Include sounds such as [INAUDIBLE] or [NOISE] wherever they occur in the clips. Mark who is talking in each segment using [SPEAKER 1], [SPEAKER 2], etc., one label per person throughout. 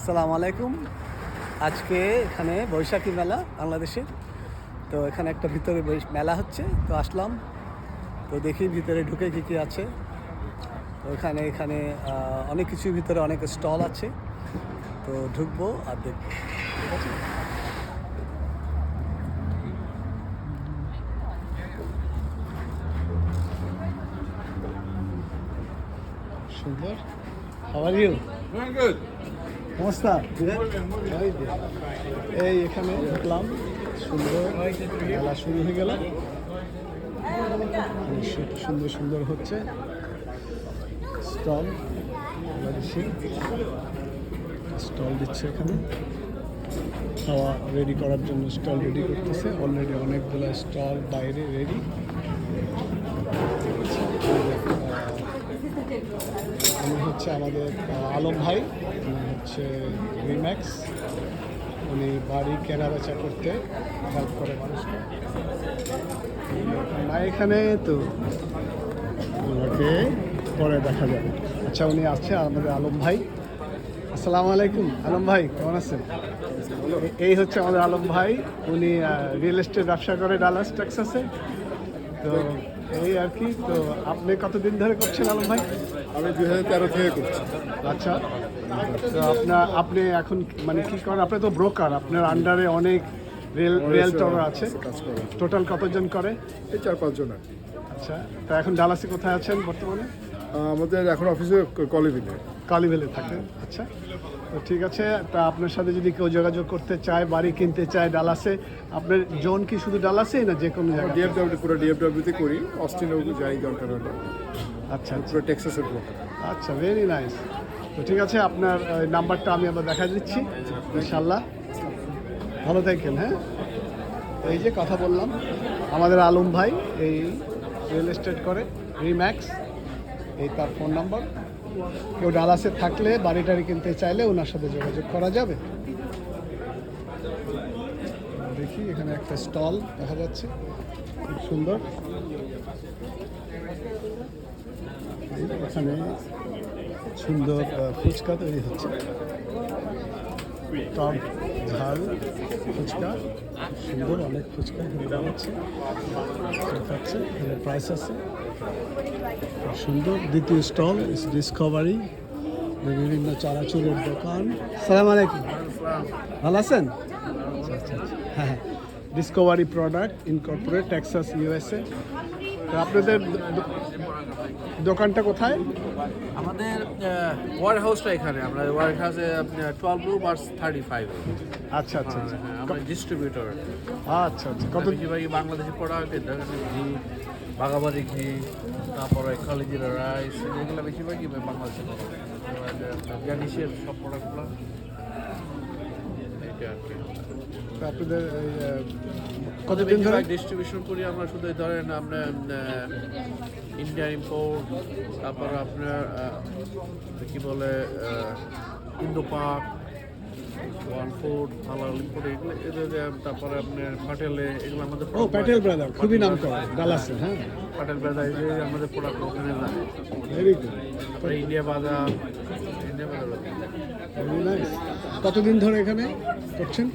[SPEAKER 1] আসসালামু আলাইকুম। আজকে এখানে বৈশাখী মেলা বাংলাদেশের। তো এখানে একটা ভিতরে মেলা হচ্ছে, তো আসলাম। তো দেখি ভিতরে ঢুকে কী কী আছে। তো এখানে এখানে অনেক কিছুর ভিতরে অনেক স্টল আছে। তো ঢুকবো আর দেখব। ঠিক আছে? সুন্দর। How are you
[SPEAKER 2] Very good. Bien.
[SPEAKER 1] এই এখানে ঢুকলাম সুন্দর মেলা শুরু হয়ে গেল। সুন্দর সুন্দর হচ্ছে। স্টল, বাংলাদেশি। স্টল দিচ্ছে এখানে। খাওয়া রেডি করার জন্য স্টল রেডি করতেছে। অলরেডি অনেকগুলো স্টল বাইরে রেডি উনি হচ্ছে আমাদের আলম ভাই হচ্ছে রিম্যাক্স উনি বাড়ি কেনা বেচা করতে হেল্প করে মানুষকে। না, এখানে তো ওনাকে পরে দেখা যাবে। আচ্ছা উনি আছে আমাদের আলম ভাই। আসসালামু আলাইকুম। আলম ভাই, কেমন আছেন? এই হচ্ছে আমাদের আলম ভাই। উনি রিয়েল এস্টেট ব্যবসা করে ডালাস টেক্সাসে তো এই আর কি, তো আপনি কতদিন ধরে করছেন আলম ভাই?
[SPEAKER 2] আমি দুই হাজার তেরো থেকে করছি।
[SPEAKER 1] আচ্ছা তো আপনার আপনি এখন মানে কি করেন? আপনি তো ব্রোকার আপনার আন্ডারে অনেক রেল রেল রিয়েলটর আছে। টোটাল কতজন করে?
[SPEAKER 2] এই চার পাঁচজন আর কি।
[SPEAKER 1] আচ্ছা তা এখন ডালাসে কোথায় আছেন বর্তমানে?
[SPEAKER 2] আমাদের এখন অফিসে কলিভেলে
[SPEAKER 1] কালীভেলে থাকেন আচ্ছা তো ঠিক আছে তা আপনার সাথে যদি কেউ যোগাযোগ করতে চায় বাড়ি কিনতে চায় ডালাসে আপনার জোন কি শুধু ডালাসেই না যে কোনো জায়গায়
[SPEAKER 2] ডিএফডব্লিউ পুরো ডিএফডব্লিউতে করি অস্টিনেও যাই দরকার হলে।
[SPEAKER 1] আচ্ছা আচ্ছা।
[SPEAKER 2] পুরো টেক্সাসের
[SPEAKER 1] আচ্ছা ভেরি নাইস তো ঠিক আছে আপনার নাম্বারটা আমি আবার দেখা দিচ্ছি। ইনশাল্লাহ ভালো থাকেন হ্যাঁ? এই যে কথা বললাম আমাদের আলম ভাই এই রিয়েল এস্টেট করে রিম্যাক্স এই তার ফোন নাম্বার। কেউ ডালাসে থাকলে বাড়ি টাড়ি কিনতে চাইলে ওনার সাথে যোগাযোগ করা যাবে। দেখি, এখানে একটা স্টল দেখা যাচ্ছে। খুব সুন্দর। এখানে সুন্দর ফুচকা তৈরি হচ্ছে। টক ঝাল ফুচকা সুন্দর অনেক ফুচকা এখানে বানাচ্ছে দেখাচ্ছে এখানে প্রাইস আছে। খুব সুন্দর। দ্বিতীয় স্টল ইস ডিসকভারি বিভিন্ন চানাচুরের দোকান। সালাম আলাইকুম। ভালো আছেন? আচ্ছা আচ্ছা। হ্যাঁ Discovery product incorporate Texas USA তো আপনাদের দোকানটা কোথায়?
[SPEAKER 3] আমাদের ওয়ার হাউসটা এখানে। আমরা ওয়ার হাউসে টুয়েলভ রুম আর থার্টি ফাইভ
[SPEAKER 1] আচ্ছা আচ্ছা আচ্ছা।
[SPEAKER 3] আমরা ডিস্ট্রিবিউটর
[SPEAKER 1] আচ্ছা আচ্ছা। কত
[SPEAKER 3] বাংলাদেশি প্রোডাক্ট দেখেন ঘি বাগাবাড়ি ঘি তারপরে খালিজিরা রাইস এগুলো বেশিরভাগই বাংলাদেশি সব প্রোডাক্টগুলো কি
[SPEAKER 1] আপনাদের কতদিন ধরে?
[SPEAKER 3] ডিস্ট্রিবিউশন করি আমরা শুধু ধরেন আপনার ইন্ডিয়া ইম্পোর্ট তারপর আপনার কি বলে ইন্দো পাক ওয়ান ফুড হালাল ইম্পোর্ট এগুলো তারপরে আপনার পাটেলে এগুলো আমাদের
[SPEAKER 1] ও প্যাটেল ব্রাদার খুবই নাম করা ডালাসে হ্যাঁ।
[SPEAKER 3] পাটেল ব্রাদার এই আমাদের প্রোডাক্ট ওখানে যায়।
[SPEAKER 1] ভেরি গুড
[SPEAKER 3] তারপরে India bazaar India bazaar
[SPEAKER 1] very nice কতদিন ধরে এখানে করছেন?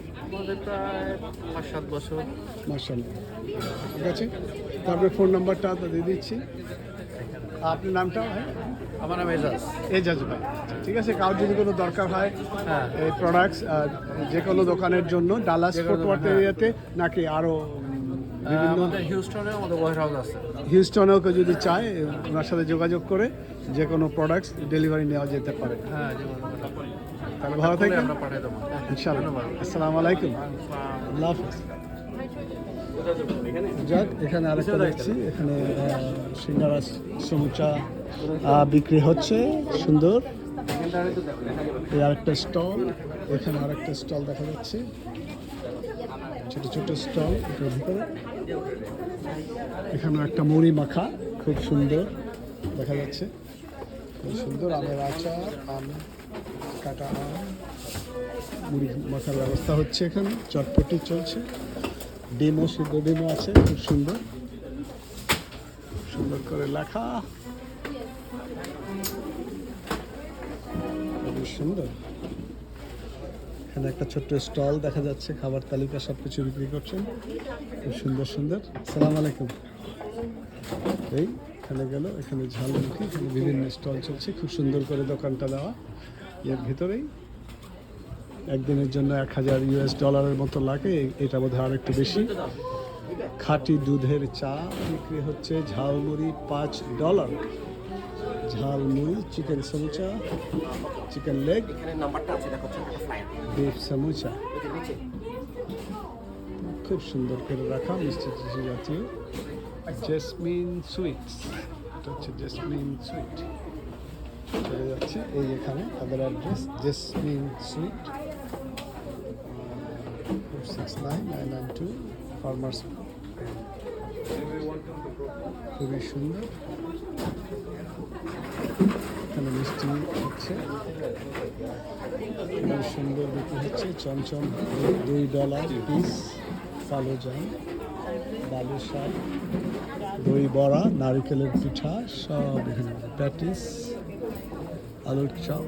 [SPEAKER 3] পাঁচ সাত বছর।
[SPEAKER 1] মার্শাল্লাহ ঠিক আছে? তারপরে ফোন নাম্বারটা দিয়ে দিচ্ছি। আপনার নামটা হ্যাঁ
[SPEAKER 3] আমার নাম এজাজ।
[SPEAKER 1] এজাজ ভাই। ঠিক আছে কারোর যদি কোনো দরকার হয়
[SPEAKER 3] হ্যাঁ।
[SPEAKER 1] এই প্রোডাক্টস যে কোনো দোকানের জন্য ডালাস
[SPEAKER 3] হ্যাঁ।
[SPEAKER 1] এরিয়াতে নাকি আরও হিউস্টনেও কেউ যদি চায় ওনার সাথে যোগাযোগ করে যে কোনো প্রোডাক্টস ডেলিভারি নেওয়া যেতে পারে।
[SPEAKER 3] হ্যাঁ
[SPEAKER 1] তাহলে ভালো থাকবেন।
[SPEAKER 3] আমরা পাঠিয়ে দেবো।
[SPEAKER 1] ইনশাআল্লাহ। আসসালামু আলাইকুম। আল্লাহ হাফিজ। যাক এখানে আরেকটা দেখছি। এখানে সিঙ্গারা সমুচা বিক্রি হচ্ছে। সুন্দর। এই আরেকটা স্টল। এখানে আরেকটা স্টল দেখা যাচ্ছে। ছোট ছোট স্টল এটার ভিতরে। এখানে একটা মুড়ি মাখা খুব সুন্দর দেখা যাচ্ছে। খুব সুন্দর আমের আচার আম। কাটা মুড়ি মাখার ব্যবস্থা হচ্ছে এখানে, চটপটি চলছে। ডিমও সিদ্ধ, ডিমও আছে, খুব সুন্দর। সুন্দর করে লেখা। খুবই সুন্দর। এখানে একটা ছোট্ট স্টল দেখা যাচ্ছে, খাবার তালিকা সব কিছু বিক্রি করছেন। খুব সুন্দর সুন্দর। সালাম আলাইকুম। এই, এখানে গেল, এখানে ঝালমুখি এখানে বিভিন্ন স্টল চলছে। খুব সুন্দর করে দোকানটা দেওয়া। এর ভিতরেই? একদিনের জন্য এক হাজার ইউএস ডলারের মতো লাগে এটা বোধহয় আর একটু বেশি। খাঁটি দুধের চা বিক্রি হচ্ছে ঝালমুড়ি পাঁচ
[SPEAKER 4] dollar jhalmuri chicken
[SPEAKER 1] samucha chicken
[SPEAKER 4] leg beef samucha.
[SPEAKER 1] খুব সুন্দর করে রাখা মিষ্টি জাতীয়। জেসমিন সুইটস এটা হচ্ছে জেসমিন সুইট চলে যাচ্ছে। এই এখানে তাদের address Jasmine sweet six nine nine nine two farmers খুবই সুন্দর। এখানে মিষ্টি হচ্ছে। খুবই সুন্দর বিক্রি হচ্ছে। চমচম দুই ডলার পিস কালো জাম বালুশাক দই বড়া, নারকেলের পিঠা, সব প্যাটিস আলুর চপ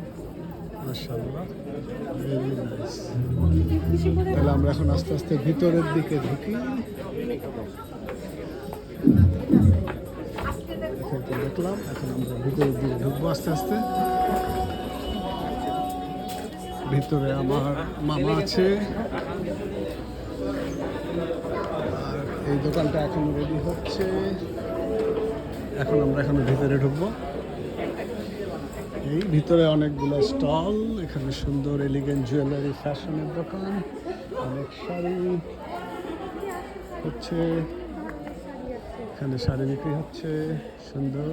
[SPEAKER 1] তাহলে আমরা এখন আস্তে আস্তে ভিতরের দিকে ঢুকি। দেখলাম, এখন আমরা ভিতরের দিকে ঢুকবো আস্তে আস্তে। ভিতরে আমার মামা আছে। আর এই দোকানটা এখন রেডি হচ্ছে। এখন আমরা এখন ভিতরে ঢুকবো। এই ভিতরে অনেকগুলো স্টল, এখানে সুন্দর এলিগেন্ট জুয়েলারি ফ্যাশনের দোকান, অনেক শাড়ি, হচ্ছে, এখানে শাড়ি বিক্রি হচ্ছে, সুন্দর,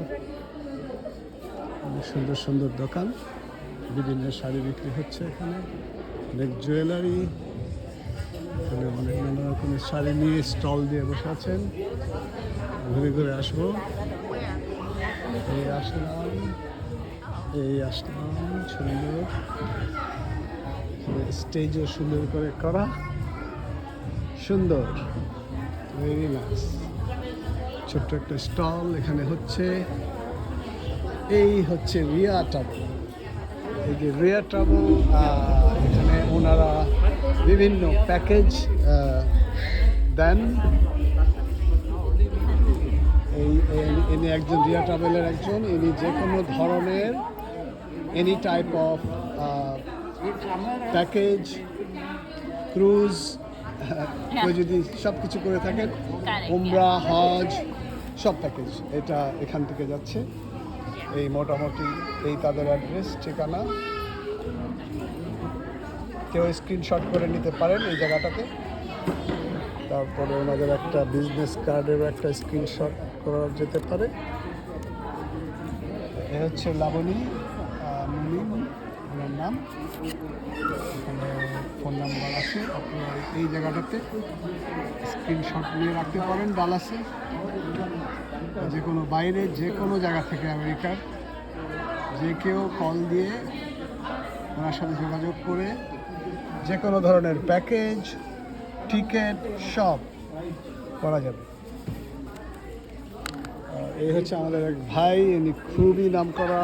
[SPEAKER 1] অনেক সুন্দর সুন্দর দোকান, বিভিন্ন শাড়ি বিক্রি হচ্ছে এখানে, অনেক জুয়েলারি এখানে অনেক নানা রকমের শাড়ি নিয়ে স্টল দিয়ে বসে আছেন। ঘুরে ঘুরে আসব। এই আসলাম। এই আসলাম, সুন্দর। স্টেজও সুন্দর করে করা। সুন্দর। ভেরি নাইস ছোট্ট একটা স্টল এখানে হচ্ছে। এই হচ্ছে রিয়া ট্রাভেল এই যে রিয়া ট্রাভেল এখানে ওনারা বিভিন্ন প্যাকেজ দেন। এই, এই- ইনি একজন রিয়া ট্রাভেলের একজন। ইনি যে কোনো ধরনের any type of package cruise কেউ যদি সব কিছু করে থাকেন উমরা হজ সব প্যাকেজ এটা এখান থেকে যাচ্ছে। এই মোটামুটি এই তাদের অ্যাড্রেস ঠিকানা। কেউ স্ক্রিনশট করে নিতে পারেন এই জায়গাটাতে। তারপরে ওনাদের একটা বিজনেস কার্ডেরও একটা স্ক্রিনশট করা যেতে পারে। এ হচ্ছে লাবণী আহ, মুনিম ওনার নাম এখানে ফোন নাম্বার আছে। আপনারা এই জায়গাটাতে স্ক্রিনশট নিয়ে রাখতে পারেন ডালাসে। যে কোনো বাইরে যে কোনো জায়গা থেকে আমেরিকার। যে কেউ কল দিয়ে ওনার সাথে যোগাযোগ করে যে কোনো ধরনের প্যাকেজ টিকিট সব করা যাবে। এই হচ্ছে আমাদের এক ভাই, ইনি খুবই নাম করা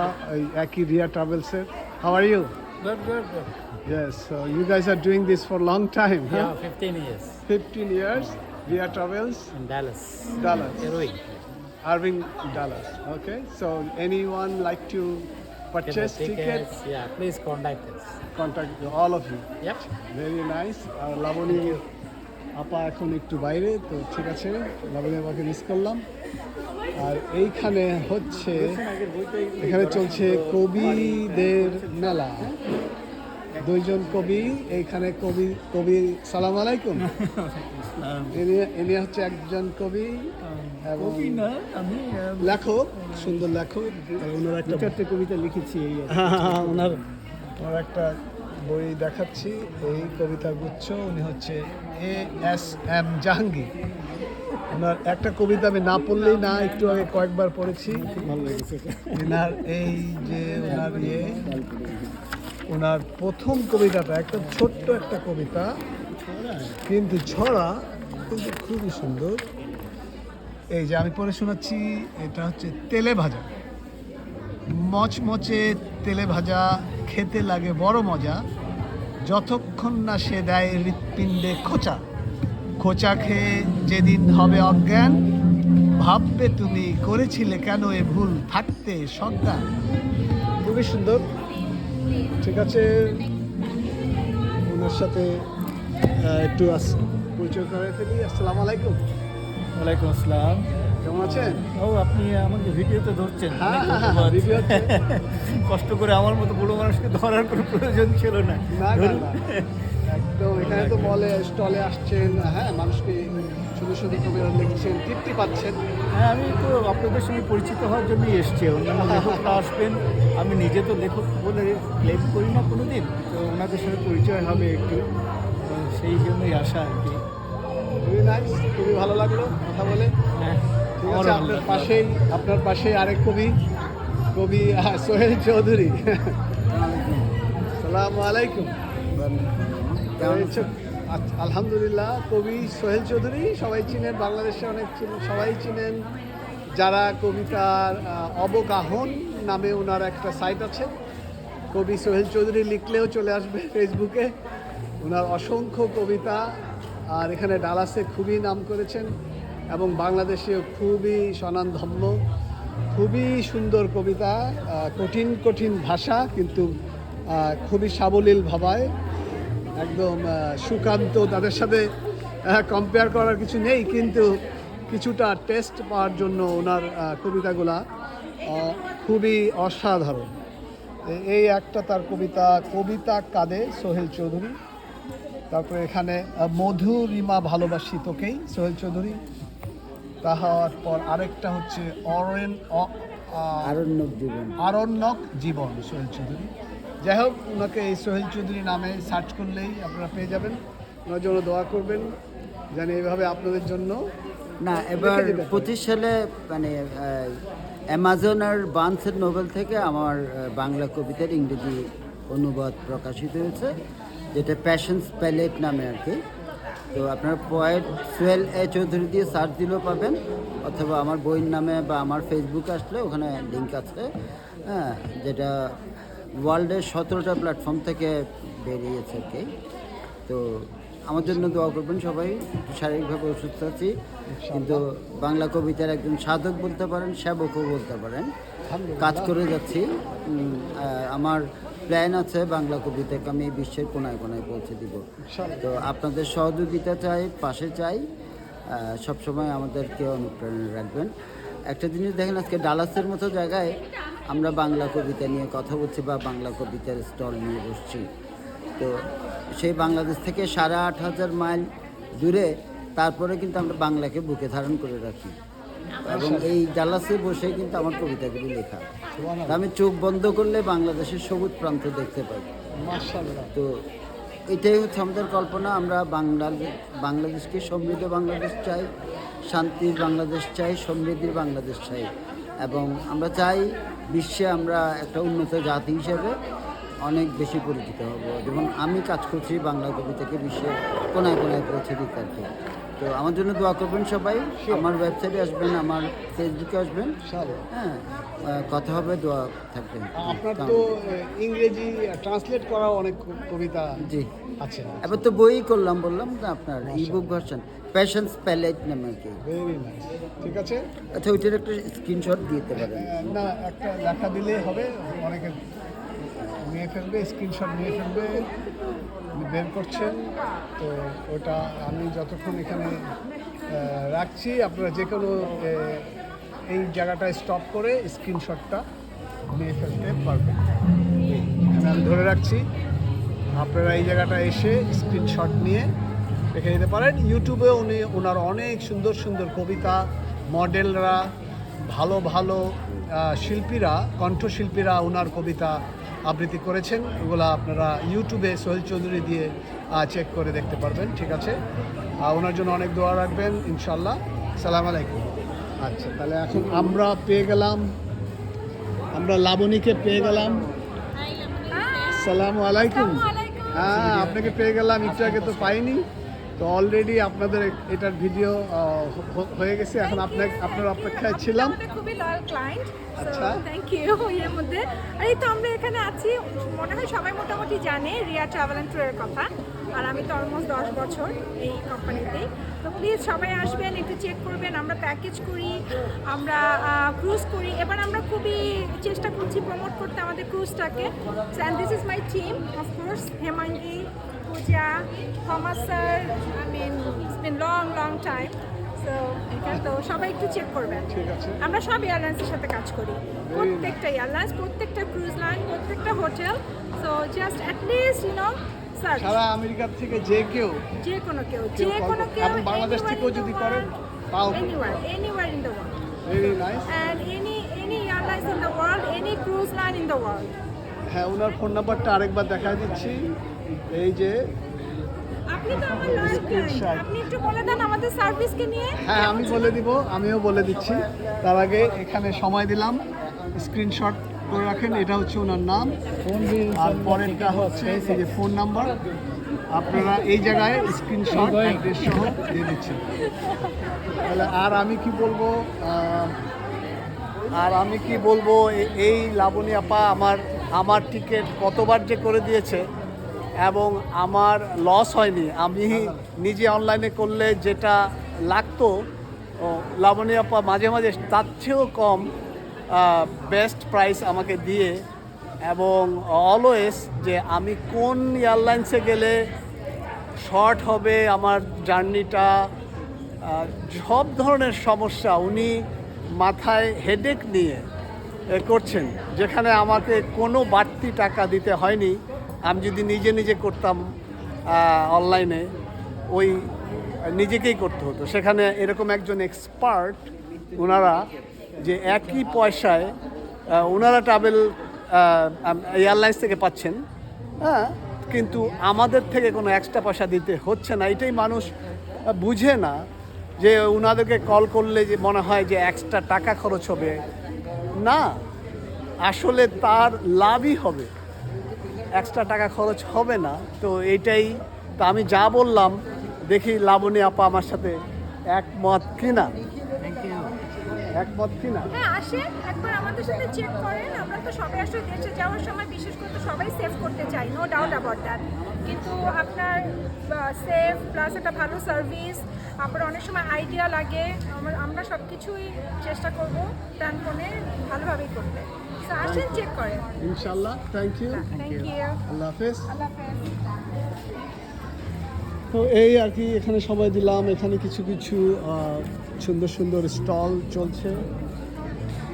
[SPEAKER 1] একই Riya ট্রাভেলসের how are you
[SPEAKER 5] Good, good, good.
[SPEAKER 1] Yes, so you guys are doing this for a long time, huh?
[SPEAKER 5] Yeah, 15 years
[SPEAKER 1] 15 years, Ria Travels,
[SPEAKER 5] in Dallas.
[SPEAKER 1] Dallas,
[SPEAKER 5] Irving.
[SPEAKER 1] Irving, Dallas. Okay, so anyone like to
[SPEAKER 5] Get the
[SPEAKER 1] purchase tickets,
[SPEAKER 5] Yeah, please contact us.
[SPEAKER 1] contact all of you.
[SPEAKER 5] Yep.
[SPEAKER 1] Very nice আর লাবণী আপা এখন একটু বাইরে তো ঠিক আছে লাবণী আপাকে miss করলাম আর এইখানে হচ্ছে এখানে চলছে কবিদের মেলা। দুইজন কবি এইখানে কবি কবি সালাম আলাইকুম। ইনি হচ্ছে একজন কবি এবং লেখক সুন্দর লেখক। ওনার একটা
[SPEAKER 6] চারটে কবিতা লিখেছি এই
[SPEAKER 1] ওনার ওনার একটা বই দেখাচ্ছি এই কবিতা গুচ্ছ। উনি হচ্ছে এ এস এম জাহাঙ্গীর। ওনার একটা কবিতা আমি না পড়লেই না, একটু আগে কয়েকবার পড়েছি।
[SPEAKER 6] ভালো লেগেছে
[SPEAKER 1] ওনার এই যে ওনার ইয়ে ওনার প্রথম কবিতাটা একদম ছোট্ট একটা কবিতা, কিন্তু ছড়া কিন্তু খুবই সুন্দর। এই যে আমি পড়ে শোনাচ্ছি, এটা হচ্ছে তেলে ভাজা। মচমচে তেলে ভাজা, খেতে লাগে বড় মজা। যতক্ষণ না সে দেয় হৃৎপিণ্ডে খোঁচা। খোঁচা খেয়ে যেদিন হবে অজ্ঞান ভাববে তুমি করেছিলে কেন এ ভুল থাকতে সজ্ঞান? খুবই সুন্দর। ঠিক আছে ওনার সাথে একটু আস- পরিচয় করে ফেলি। আসসালামু আলাইকুম।
[SPEAKER 6] ওয়ালাইকুম আসসালাম।
[SPEAKER 1] কেমন আছেন?
[SPEAKER 6] ও আপনি আমাকে ভিডিওতে ধরছেন।
[SPEAKER 1] হ্যাঁ, হ্যাঁ, হ্যাঁ। [LAUGHS]
[SPEAKER 6] কষ্ট করে আমার মতো বুড়ো মানুষকে ধরার কোনো প্রয়োজন ছিল না।
[SPEAKER 1] একদম এখানে তো মলে স্টলে আসছেন হ্যাঁ মানুষকে শুধু শুধু কবিরা লিখছেন তৃপ্তি পাচ্ছেন।
[SPEAKER 6] হ্যাঁ আমি তো আপনাদের সঙ্গে পরিচিত হওয়ার জন্যই এসছি। অন্যান্য লেখকরা আসবেন আমি নিজে তো লেখক বলে ক্লেম করি না কোনো দিন তো ওনাদের সঙ্গে পরিচয় হবে একটু তো সেই জন্যই আসা আর কি।
[SPEAKER 1] খুবই নাইস খুবই ভালো লাগল কথা বলে।
[SPEAKER 6] হ্যাঁ
[SPEAKER 1] ঠিক আছে আপনার। পাশেই আপনার পাশেই আরেক কবি কবি সোহেল চৌধুরী। সালাম আলাইকুম। আলহামদুলিল্লাহ কবি সোহেল চৌধুরী সবাই চিনেন বাংলাদেশে অনেক সবাই চিনেন। যারা কবিতার অবগাহন নামে ওনার একটা সাইট আছে কবি সোহেল চৌধুরী লিখলেও চলে আসবে ফেসবুকে। ওনার অসংখ্য কবিতা আর এখানে ডালাসে খুবই নাম করেছেন এবং বাংলাদেশেও খুবই স্বনামধন্য খুবই সুন্দর কবিতা কঠিন কঠিন ভাষা কিন্তু খুবই সাবলীল ভাবায়। একদম সুকান্ত তাদের সাথে কম্পেয়ার করার কিছু নেই কিন্তু কিছুটা টেস্ট পাওয়ার জন্য ওনার কবিতাগুলা খুবই অসাধারণ। এই একটা তার কবিতা কবিতা কাঁদে সোহেল চৌধুরী। তারপরে এখানে মধুরিমা ভালোবাসি তোকেই সোহেল চৌধুরী। তাহার পর আরেকটা হচ্ছে অরেন অ-
[SPEAKER 7] আরণ্যক জীবন।
[SPEAKER 1] আরণ্যক জীবন সোহেল চৌধুরী। যাই হোক ওনাকে এই সোহেল চৌধুরী নামে সার্চ করলেই আপনারা পেয়ে যাবেন। ওনার জন্য দোয়া করবেন যেন এইভাবে আপনাদের জন্য
[SPEAKER 7] না এবার পঁচিশ সালে মানে অ্যামাজন আর বান্সের নোবেল থেকে আমার বাংলা কবিতার ইংরেজি অনুবাদ প্রকাশিত হয়েছে যেটা প্যাশনস প্যালেট নামে আর কি। তো আপনার পয়েট সোহেল এ চৌধুরী দিয়ে সার্চ দিলেও পাবেন অথবা আমার বইয়ের নামে বা আমার ফেসবুক আসলে ওখানে লিঙ্ক আছে হ্যাঁ যেটা ওয়ার্ল্ডের সতেরোটা প্ল্যাটফর্ম থেকে বেরিয়েছে আর কি। তো আমার জন্য দোয়া করবেন সবাই শারীরিকভাবে অসুস্থ আছি কিন্তু বাংলা কবিতার একজন সাধক বলতে পারেন সেবকও বলতে পারেন। কাজ করে যাচ্ছি। আমার প্ল্যান আছে বাংলা কবিতাকে আমি বিশ্বের কোনায় কোনায় পৌঁছে দিব। তো আপনাদের সহযোগিতা চাই পাশে চাই সবসময় আমাদেরকে অনুপ্রেরণা রাখবেন। একটা জিনিস দেখেন আজকে ডালাসের মতো জায়গায় আমরা বাংলা কবিতা নিয়ে কথা বলছি বা বাংলা কবিতার স্টল নিয়ে বসছি। তো সেই বাংলাদেশ থেকে সাড়ে আট হাজার মাইল দূরে তারপরে কিন্তু আমরা বাংলাকে বুকে ধারণ করে রাখি। এবং এই ডালাসে বসে কিন্তু আমার কবিতাগুলি লেখা। আমি চোখ বন্ধ করলে বাংলাদেশের সবুজ প্রান্ত দেখতে পাই। তো এটাই হচ্ছে আমাদের কল্পনা আমরা বাংলাদেশ বাংলাদেশকে সমৃদ্ধ বাংলাদেশ চাই। শান্তির বাংলাদেশ চাই সমৃদ্ধির বাংলাদেশ চাই। এবং আমরা চাই বিশ্বে আমরা একটা উন্নত জাতি হিসেবে অনেক বেশি পরিচিত হব। যেমন আমি কাজ করছি বাংলা কবিতাকে বিশ্বের কোনায় কোনায় পৌঁছে দিতে আর তো আমার জন্য দোয়া করবেন সবাই। আমার ওয়েবসাইটে আসবেন আমার ফেসবুকে আসবেন। হ্যাঁ কথা হবে দোয়া থাকবেন।
[SPEAKER 1] আপনার তো ইংরেজি ট্রান্সলেট করা অনেক কবিতা
[SPEAKER 7] জি।
[SPEAKER 1] আছে।
[SPEAKER 7] এবার তো বই করলাম বললাম না আপনার ইবুক ভার্সন প্যাশনস প্যালেট নামে আর কি।
[SPEAKER 1] ঠিক আছে?
[SPEAKER 7] আচ্ছা ওইটার একটা স্ক্রিনশট দিতে পারেন।
[SPEAKER 1] না একটা লেখা দিলে হবে অনেকে নিয়ে ফেলবে স্ক্রিনশট নিয়ে ফেলবে। বের করছেন, তো ওটা আমি যতক্ষণ এখানে রাখছি, আপনারা যে কোনো এই জায়গাটায় স্টপ করে স্ক্রিনশটটা নিয়ে ফেলতে পারবেন। আমি ধরে রাখছি, আপনারা এই জায়গাটা এসে স্ক্রিনশট নিয়ে রেখে দিতে পারেন। ইউটিউবে উনি ওনার অনেক সুন্দর সুন্দর কবিতা মডেলরা ভালো ভালো শিল্পীরা, কণ্ঠশিল্পীরা ওনার কবিতা আবৃত্তি করেছেন ওগুলো আপনারা ইউটিউবে সোহেল চৌধুরী দিয়ে চেক করে দেখতে পারবেন ঠিক আছে? আর ওনার জন্য অনেক দোয়া রাখবেন ইনশাল্লাহ সালাম আলাইকুম। আচ্ছা তাহলে এখন আমরা পেয়ে গেলাম আমরা লাবণীকে পেয়ে গেলাম। সালাম আলাইকুম। হ্যাঁ আপনাকে পেয়ে গেলাম একটু আগে তো পাইনি। তো অলরেডি আপনাদের এটার ভিডিও হয়ে গেছে। এখন আপনার আপনার অপেক্ষায় ছিলাম।
[SPEAKER 8] খুবই লয়াল ক্লায়েন্ট
[SPEAKER 1] আচ্ছা।
[SPEAKER 8] থ্যাংক ইউ এর মধ্যে। আর এই তো আমরা এখানে আছি। মনে হয় সবাই মোটামুটি জানে রিয়া ট্রাভেল অ্যান্ড ট্যুরের কথা। আর আমি তো অলমোস্ট দশ বছর এই কোম্পানিতেই তো প্লিজ সবাই আসবেন একটু চেক করবেন। আমরা প্যাকেজ করি আমরা ক্রুজ করি। এবার আমরা খুবই চেষ্টা করছি প্রমোট করতে আমাদের ক্রুজটাকে and this is my team of course Hemangi Thomas sir I mean it's been long long time so এটা তো সবাই একটু চেক করবেন
[SPEAKER 1] ঠিক আছে।
[SPEAKER 8] আমরা সব এয়ারলাইন্সের সাথে কাজ করি। প্রত্যেকটা এয়ারলাইন্স প্রত্যেকটা ক্রুজ লাইন প্রত্যেকটা hotel so just at least you know search
[SPEAKER 1] সারা আমেরিকার থেকে যে কেউ
[SPEAKER 8] যে কোনো কেউ যে কোনো কেউ
[SPEAKER 1] বাংলাদেশ থেকেও যদি করেন, তাও
[SPEAKER 8] anywhere anywhere in the world
[SPEAKER 1] very nice
[SPEAKER 8] and any any airlines in the world any cruise line in the world
[SPEAKER 1] হ্যাঁ ওনার ফোন নাম্বারটা আরেকবার দেখা দিচ্ছি। এই যে
[SPEAKER 8] আপনি তো আমার লয়াল
[SPEAKER 1] Screenshot.
[SPEAKER 8] আপনি একটু বলে দেন আমাদের সার্ভিসকে নিয়ে।
[SPEAKER 1] হ্যাঁ আমি বলে দিব আমিও বলে দিচ্ছি। তার আগে এখানে সময় দিলাম। স্ক্রিনশট করে রাখেন এটা হচ্ছে ওনার নাম। আর পরেরটা হচ্ছে এই যে ফোন নাম্বার আপনারা এই জায়গায় স্ক্রিনশট অ্যাড্রেস সহ দিয়ে দিচ্ছেন। তাহলে আর আমি কি বলব আর আমি কি বলব এই লাবণী আপা আমার আমার টিকিট কতবার যে করে দিয়েছে এবং আমার লস হয়নি। আমি নিজে অনলাইনে করলে যেটা লাগতো ও, লাবণী আপা মাঝে মাঝে তার চেয়েও কম বেস্ট প্রাইস আমাকে দিয়ে এবং অলওয়েজ যে আমি কোন এয়ারলাইন্সে গেলে শর্ট হবে আমার জার্নিটা সব ধরনের সমস্যা উনি মাথায় হেডেক নিয়ে করছেন যেখানে আমাকে কোনো বাড়তি টাকা দিতে হয়নি। আমি যদি নিজে নিজে করতাম অনলাইনে ওই নিজেকেই করতে হতো। সেখানে এরকম একজন এক্সপার্ট ওনারা যে একই পয়সায় ওনারা ট্রাভেল এয়ারলাইন্স থেকে পাচ্ছেন। হ্যাঁ কিন্তু আমাদের থেকে কোনো এক্সট্রা পয়সা দিতে হচ্ছে না। এটাই মানুষ বুঝে না যে ওনাদেরকে কল করলে যে মনে হয় যে এক্সট্রা টাকা খরচ হবে। না, আসলে তার লাভই হবে। এক্সট্রা টাকা খরচ হবে না। তো এইটাই, তো আমি যা বললাম, দেখি লাবণী আপা আমার সাথে একমত কিনা। একমত কিনা
[SPEAKER 8] হ্যাঁ আসেন একবার আমাদের সাথে চেক করেন। আমরা তো সবাই আসলে দেশে যাওয়ার সময় বিশেষ করে তো সবাই সেভ করতে চাই নো ডাউট অ্যাবাউট দ্যাট কিন্তু আপনার সেফ প্লাস একটা ভালো সার্ভিস আবার অনেক সময় আইডিয়া লাগে আমরা সব কিছুই চেষ্টা করব প্ল্যানফোনে ভালোভাবেই করতে। আসেন চেক করেন।
[SPEAKER 1] ইনশাল্লাহ থ্যাংক ইউ
[SPEAKER 8] থ্যাংক ইউ
[SPEAKER 1] আল্লাহ হাফেজ।
[SPEAKER 8] আল্লাহ হাফেজ।
[SPEAKER 1] তো এই আর কি এখানে সময় দিলাম এখানে কিছু কিছু সুন্দর সুন্দর স্টল চলছে।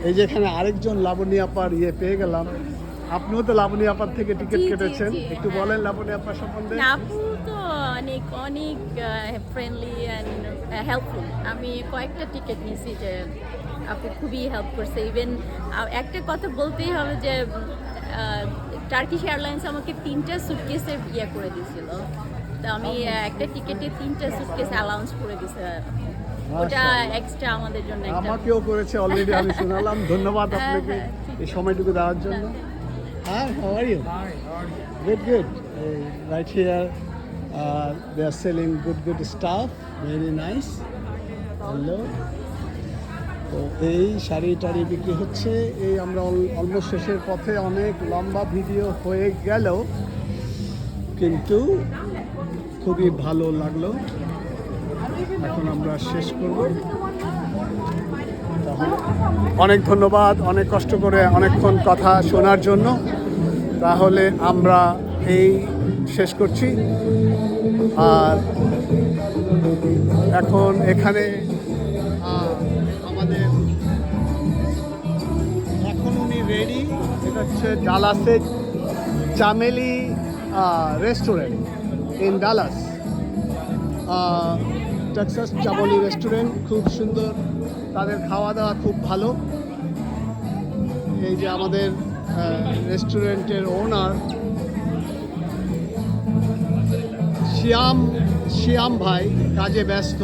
[SPEAKER 1] এই যে এখানে আরেকজন লাবণী আপার ইয়ে পেয়ে গেলাম। আপনিও তো লাবণী আপার থেকে টিকিট কেটেছেন। একটু। বলেন লাবণী আপার সম্বন্ধে।
[SPEAKER 9] আপু তো অনেক অনেক ফ্রেন্ডলি অ্যান্ড হেল্পফুল আমি কয়েকটা টিকিট নিয়েছি যে আপু খুবই হেল্প করছে। ইভেন একটা কথা বলতেই হবে যে টার্কিশ এয়ারলাইন্স আমাকে তিনটা সুটকেসের ইয়ে করে দিয়েছিল। তো আমি একটা টিকেটে তিনটা সুটকেস অ্যালাউন্স করে দিছে ওটা এক্সট্রা আমাদের জন্য একটা
[SPEAKER 1] আমাকেও করেছে অলরেডি আমি শোনালাম। ধন্যবাদ
[SPEAKER 9] হ্যাঁ,
[SPEAKER 1] আপনাকে
[SPEAKER 9] হ্যাঁ,
[SPEAKER 1] এই সময়টুকু দেওয়ার জন্য। হ্যাঁ are you good good right here they are selling good good stuff very nice hello তো এই শাড়ি টাড়ি বিক্রি হচ্ছে। এই আমরা অলমোস্ট শেষের পথে অনেক লম্বা ভিডিও হয়ে গেল। কিন্তু খুবই ভালো লাগল। এখন আমরা শেষ করব। অনেক ধন্যবাদ, অনেক কষ্ট করে অনেকক্ষণ কথা শোনার জন্য। তাহলে আমরা এই শেষ করছি। আর এখন এখানে আমাদের এখন উনি রেডি এটা হচ্ছে ডালাসের Chameli restaurant in Dallas Texas Chameli restaurant খুব সুন্দর। তাদের খাওয়া দাওয়া খুব ভালো। এই যে আমাদের রেস্টুরেন্টের ওনার শ্যাম শ্যাম ভাই কাজে ব্যস্ত।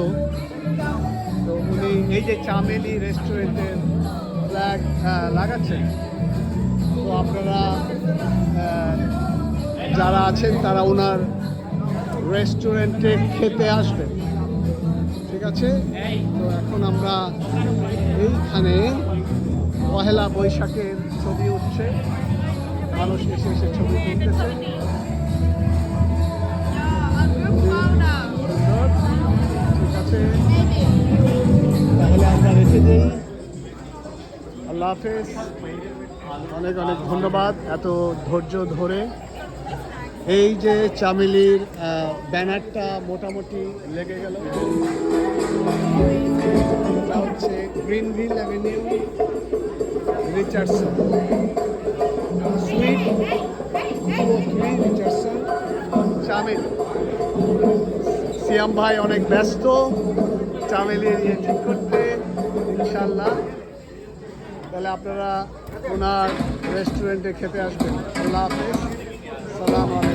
[SPEAKER 1] তো উনি এই যে চামেলি রেস্টুরেন্টের ফ্ল্যাগ লাগাচ্ছেন। তো আপনারা যারা আছেন, তারা ওনার রেস্টুরেন্টে খেতে আসবেন। আছে তো এখন আমরা এইখানে পহেলা বৈশাখের ছবি উঠছে। মানুষ এসে এসে ছবি তুলতেছে। আমরা রেখে দিই। আল্লাহ হাফেজ। অনেক অনেক ধন্যবাদ। এত ধৈর্য ধরে এই যে চামেলির ব্যানারটা মোটামুটি লেগে গেল। হচ্ছে Greenville avenue Richardson. Suite Richardson, Chameli. Siam ভাই অনেক ব্যস্ত চামেলির ইয়ে ঠিক করতে, ইনশাল্লাহ। তাহলে আপনারা ওনার রেস্টুরেন্টে খেতে আসবেন। আল্লাহ হাফেজ। সালাম আলাইকুম।